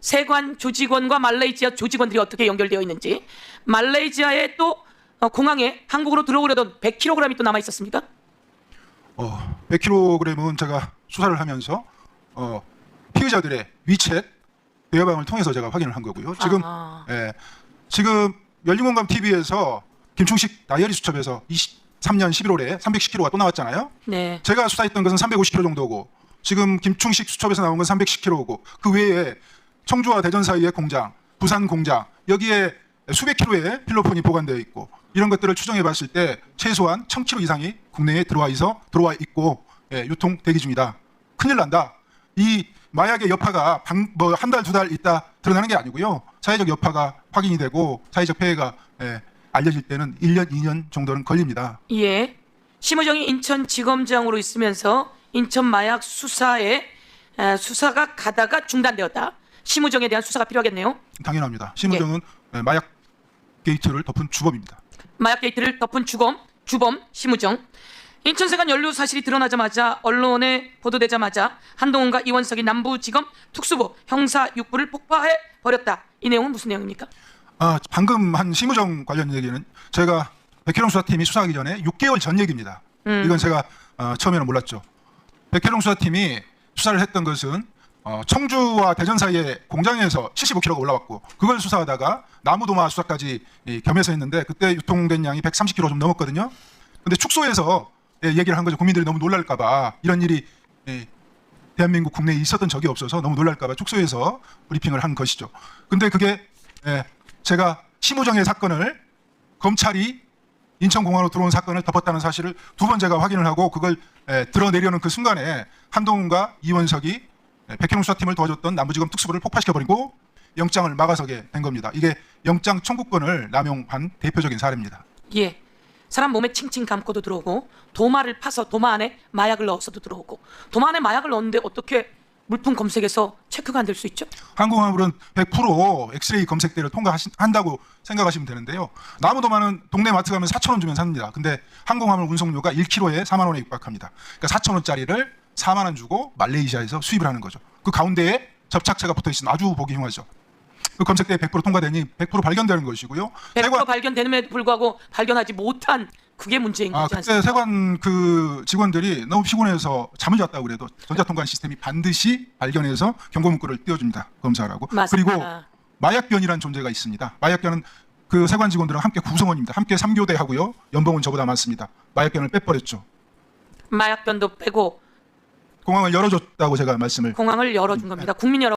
세관 조직원과 말레이시아 조직원들이 어떻게 연결되어 있는지 말레이시아의 또 어, 공항에 한국으로 들어오려던 100kg이 또 남아 있었습니까? 어, 100kg은 제가 수사를 하면서 어, 피의자들의 위챗 대화방을 통해서 제가 확인을 한 거고요. 지금 아. 예, 지금 열린공감 TV에서 김충식 다이어리 수첩에서 23년 11월에 310kg가 또 나왔잖아요. 네. 제가 수사했던 것은 350kg 정도고 지금 김충식 수첩에서 나온 건 310kg고 그 외에 청주와 대전 사이의 공장, 부산 공장 여기에 수백 킬로의 필로폰이 보관되어 있고 이런 것들을 추정해 봤을 때 최소한 1000kg 이상이 국내에 들어와 있어 들어와 있고 예, 유통 대기 중이다. 큰일 난다. 이 마약의 여파가 뭐 한 달두달 있다 드러나는 게 아니고요. 사회적 여파가 확인이 되고 사회적 폐해가 예, 알려질 때는 1년, 2년 정도는 걸립니다. 예. 심우정이 인천지검장으로 있으면서 인천 마약 수사에 에, 수사가 가다가 중단되었다. 심우정에 대한 수사가 필요하겠네요. 당연합니다. 심우정은 예, 마약 게이트를 덮은 주범입니다. 마약 게이트를 덮은 주검, 주범 심우정. 인천세관 연루 사실이 드러나자마자 언론에 보도되자마자 한동훈과 이원석이 남부지검 특수부 형사 6부를 폭파해 버렸다. 이 내용은 무슨 내용입니까? 아, 방금 한 심우정 관련 얘기는 제가 백혜룡 수사팀이 수사하기 전에 6개월 전 얘기입니다. 음. 이건 제가 어, 처음에는 몰랐죠. 백혜룡 수사팀이 수사를 했던 것은 어, 청주와 대전 사이에 공장에서 75kg가 올라왔고 그걸 수사하다가 나무도마 수사까지 이, 겸해서 했는데 그때 유통된 양이 130kg 좀 넘었거든요. 근데 축소해서 예, 얘기를 한 거죠. 국민들이 너무 놀랄까봐 이런 일이 예, 대한민국 국내에 있었던 적이 없어서 너무 놀랄까봐 축소해서 브리핑을 한 것이죠. 근데 그게 예, 제가 심우정의 사건을 검찰이 인천공항으로 들어온 사건을 덮었다는 사실을 두 번 제가 확인을 하고 그걸 예, 드러내려는 그 순간에 한동훈과 이원석이 예, 백현웅 수사팀을 도와줬던 남부지검 특수부를 폭파시켜버리고 영장을 막아서게 된 겁니다. 이게 영장 청구권을 남용한 대표적인 사례입니다. 예. 사람 몸에 칭칭 감고도 들어오고 도마를 파서 도마 안에 마약을 넣어서도 들어오고 도마 안에 마약을 넣었는데 어떻게 물품 검색에서 체크가 안 될 수 있죠? 항공화물은 100% 엑스레이 검색대를 통과한다고 생각하시면 되는데요. 나무도마는 동네 마트 가면 4천 원 주면 삽니다. 근데 항공화물 운송료가 1kg에 4만 원에 육박합니다. 그러니까 4천 원짜리를 4만 원 주고 말레이시아에서 수입을 하는 거죠. 그 가운데에 접착제가 붙어 있으면 아주 보기 흉하죠. 그 검색대에 100% 통과되니 100% 발견되는 것이고요. 100% 세관- 발견되는에도 불구하고 발견하지 못한 그게 문제인 아 거지 그때 않습니까? 세관 그 직원들이 너무 피곤해서 잠을 잤다고 그래도 전자통관 시스템이 반드시 발견해서 경고 문구를 띄워줍니다 검사하라고 맞습니다. 그리고 마약견이라는 존재가 있습니다 마약견은 그 세관 직원들은 함께 구성원입니다 함께 3교대 하고요 연봉은 저보다 많습니다 마약견을 빼버렸죠 마약견도 빼고 공항을 열어줬다고 제가 말씀을 공항을 열어준 겁니다. 국민 여러분.